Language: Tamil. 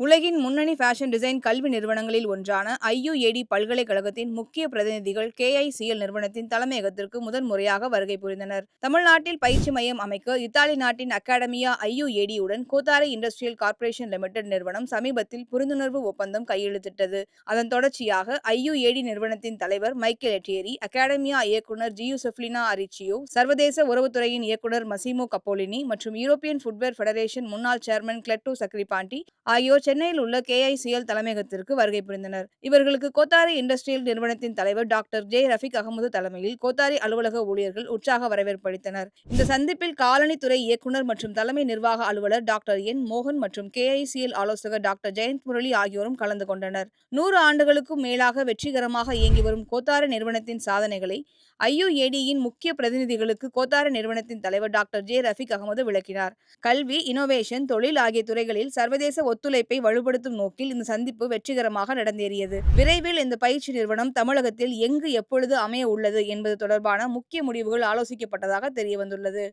உலகின் முன்னணி ஃபேஷன் டிசைன் கல்வி நிறுவனங்களில் ஒன்றான ஐயுஏடி பல்கலைக்கழகத்தின் முக்கிய பிரதிநிதிகள் கேஐசிஎல் நிறுவனத்தின் தலைமையகத்திற்கு முதன் முறையாக வருகை புரிந்தனர். தமிழ்நாட்டில் பயிற்சி மையம் அமைக்க இத்தாலி நாட்டின் அகாடமியா ஐயுஏடியுடன் கோத்தாரை இண்டஸ்ட்ரியல் கார்ப்பரேஷன் லிமிடெட் நிறுவனம் சமீபத்தில் புரிந்துணர்வு ஒப்பந்தம் கையெழுத்திட்டது. அதன் தொடர்ச்சியாக ஐயுஏடி நிறுவனத்தின் தலைவர் மைக்கேல் எட்டியரி அகாடமியா இயக்குனர் ஜியூசெஃப்லினா அரிச்சியோ சர்வதேச உறவுத்துறையின் இயக்குனர் மசிமோ கப்போலினி மற்றும் யூரோப்பியன் ஃபுட்வேர் ஃபெடரேஷன் முன்னாள் சேர்மன் கிளெட்டோ சக்ரிபாண்டி ஆகியோர் சென்னையில் உள்ள கேஐசிஎல் தலைமையகத்திற்கு வருகை புரிந்தனர். இவர்களுக்கு கோத்தாரி இண்டஸ்ட்ரியல் நிறுவனத்தின் தலைவர் டாக்டர் ஜே. ரஃபிக் அகமது தலைமையில் கோத்தாரி அலுவலக ஊழியர்கள் உற்சாக வரவேற்பு அளித்தனர் இந்த சந்திப்பில் காலனித்துறை இயக்குனர் மற்றும் தலைமை நிர்வாக அலுவலர் டாக்டர் என். மோகன் மற்றும் கேஐசிஎல் ஆலோசகர் டாக்டர் ஜெயந்த் முரளி ஆகியோரும் கலந்து கொண்டனர். நூறு ஆண்டுகளுக்கும் மேலாக வெற்றிகரமாக இயங்கி வரும் கோத்தாரி நிறுவனத்தின் சாதனைகளை ஐயுஏடியின் முக்கிய பிரதிநிதிகளுக்கு கோத்தாரி நிறுவனத்தின் தலைவர் டாக்டர் ஜே. ரஃபிக் அகமது விளக்கினார். கல்வி இனோவேஷன் தொழில் ஆகிய துறைகளில் சர்வதேச ஒத்துழைப்பை வலுப்படுத்தும் நோக்கில் இந்த சந்திப்பு வெற்றிகரமாக நடந்தேறியது. விரைவில் இந்த பயிற்சி நிறுவனம் தமிழகத்தில் எங்கு எப்பொழுது அமைய உள்ளது என்பது தொடர்பான முக்கிய முடிவுகள் ஆலோசிக்கப்பட்டதாக தெரிய வந்துள்ளது